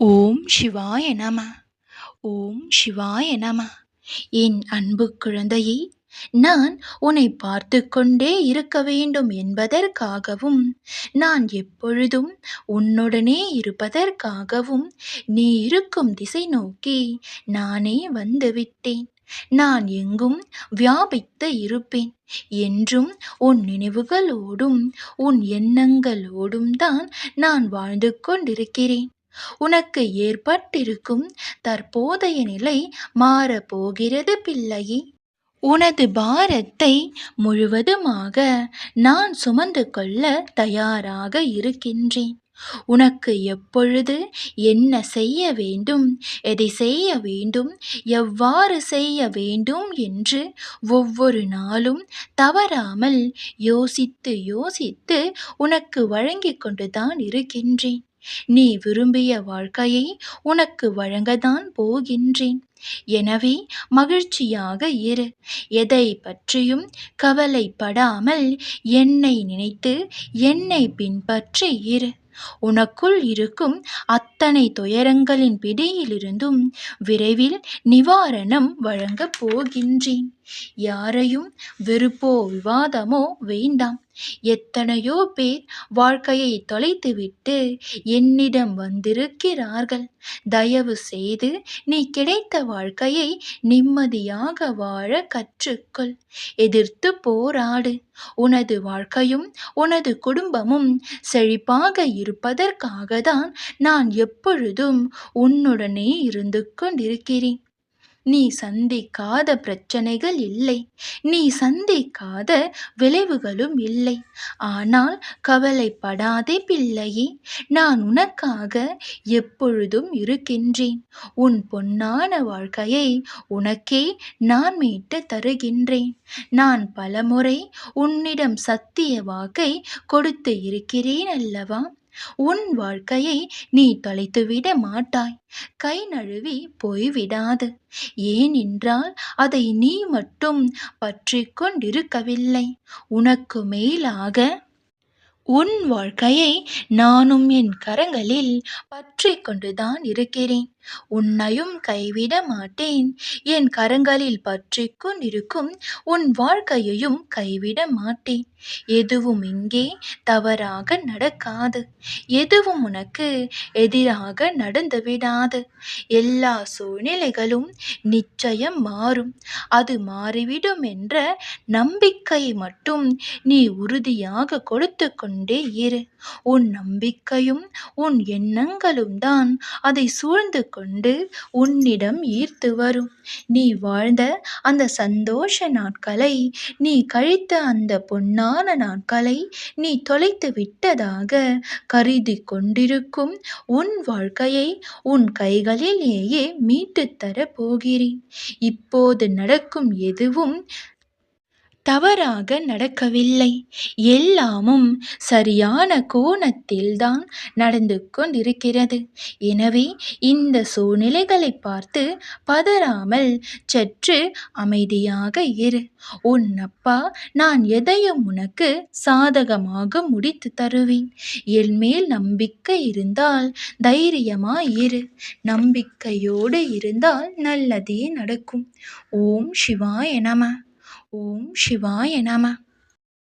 ஓம் சிவாய நம. ஓம் சிவாய நம. என் அன்பு குழந்தையே நான் உன்னை பார்த்து கொண்டே இருக்க வேண்டும் என்பதற்காகவும் நான் எப்பொழுதும் உன்னுடனே இருப்பதற்காகவும் நீ இருக்கும் திசை நோக்கி நானே வந்துவிட்டேன் நான் எங்கும் வியாபித்து இருப்பேன். என்றும் உன் நினைவுகளோடும் உன் எண்ணங்களோடும் தான் நான் வாழ்ந்து கொண்டிருக்கிறேன். உனக்கு ஏற்பட்டிருக்கும் தற்போதைய நிலை மாறப்போகிறது பிள்ளையே. உனது பாரத்தை முழுவதுமாக நான் சுமந்து கொள்ள தயாராக இருக்கின்றேன். உனக்கு எப்பொழுது என்ன செய்ய வேண்டும் எதை செய்ய வேண்டும் எவ்வாறு செய்ய வேண்டும் என்று ஒவ்வொரு நாளும் தவறாமல் யோசித்து யோசித்து உனக்கு வழங்கிக் கொண்டுதான் இருக்கின்றேன். நீ விரும்பிய வாழ்க்கையை உனக்கு வழங்கத்தான் போகின்றேன். எனவே மகிழ்ச்சியாக இரு. எதை பற்றியும் கவலைப்படாமல் என்னை நினைத்து என்னை பின்பற்றி இரு. உனக்குள் இருக்கும் அத்தனை துயரங்களின் பிடியிலிருந்தும் விரைவில் நிவாரணம் வழங்கப் போகின்றேன். யாரையும் வெறுப்போ விவாதமோ வேண்டாம். எத்தனையோ பேர் வாழ்க்கையை தொலைத்துவிட்டு என்னிடம் வந்திருக்கிறார்கள். தயவு செய்து நீ கிடைத்த வாழ்க்கையை நிம்மதியாக வாழ கற்றுக்கொள். எதிர்த்து போராடு. உனது வாழ்க்கையும் உனது குடும்பமும் செழிப்பாக இருப்பதற்காக தான் நான் எப்பொழுதும் உன்னுடனே இருந்து கொண்டிருக்கிறேன். நீ சந்திக்காத பிரச்சனைகள் இல்லை. நீ சந்திக்காத விளைவுகளும் இல்லை. ஆனால் கவலைப்படாதே பிள்ளையே நான் உனக்காக எப்பொழுதும் இருக்கின்றேன். உன் பொன்னான வாழ்க்கையை உனக்கே நான் மீட்டு தருகின்றேன். நான் பலமுறை உன்னிடம் சத்திய வாக்கை கொடுத்து இருக்கிறேன் அல்லவா? உன் வாழ்க்கையை நீ தொலைத்துவிட மாட்டாய். கை நழுவி போய்விடாது. ஏனென்றால் அதை நீ மட்டும் பற்றி கொண்டிருக்கவில்லை. உனக்கு மேலாக உன் வாழ்க்கையை நானும் என் கரங்களில் பற்றி கொண்டுதான் இருக்கிறேன். உன்னையும் கைவிட மாட்டேன். என் கரங்களில் பற்றி கொண்டிருக்கும் உன் வாழ்க்கையையும் கைவிட மாட்டேன். எதுவும் இங்கே தவறாக நடக்காது. எதுவும் உனக்கு எதிராக நடந்து விடாது. எல்லா சூழ்நிலைகளும் நிச்சயம் மாறும். அது மாறிவிடும் என்ற நம்பிக்கையை மட்டும் நீ உறுதியாக கொடுத்து கொண்டே இரு. உன் நம்பிக்கையும் உன் எண்ணங்களும் தான் அதை சூழ்ந்து கொண்டு உன்னிடம் ஈர்த்து வரும். நீ வாழ்ந்த அந்த சந்தோஷ நாட்களை நீ கழித்த அந்த பொன்னான நாட்களை நீ தொலைத்து விட்டதாக கருதி கொண்டிருக்கும் உன் வாழ்க்கையை உன் கைகளிலேயே மீட்டுத்தர போகிறேன். இப்போது நடக்கும் எதுவும் தவறாக நடக்கவில்லை. எல்லாமும் சரியான கோணத்தில்தான் நடந்து கொண்டிருக்கிறது. எனவே இந்த சூழ்நிலைகளை பார்த்து பதறாமல் சற்று அமைதியாக இரு. உன் அப்பா நான் எதையும் உனக்கு சாதகமாக முடித்து தருவேன். என் மேல் நம்பிக்கை இருந்தால் தைரியமாய் இரு. நம்பிக்கையோடு இருந்தால் நல்லதே நடக்கும். ஓம் சிவாய நம. ஓம் சிவாய நம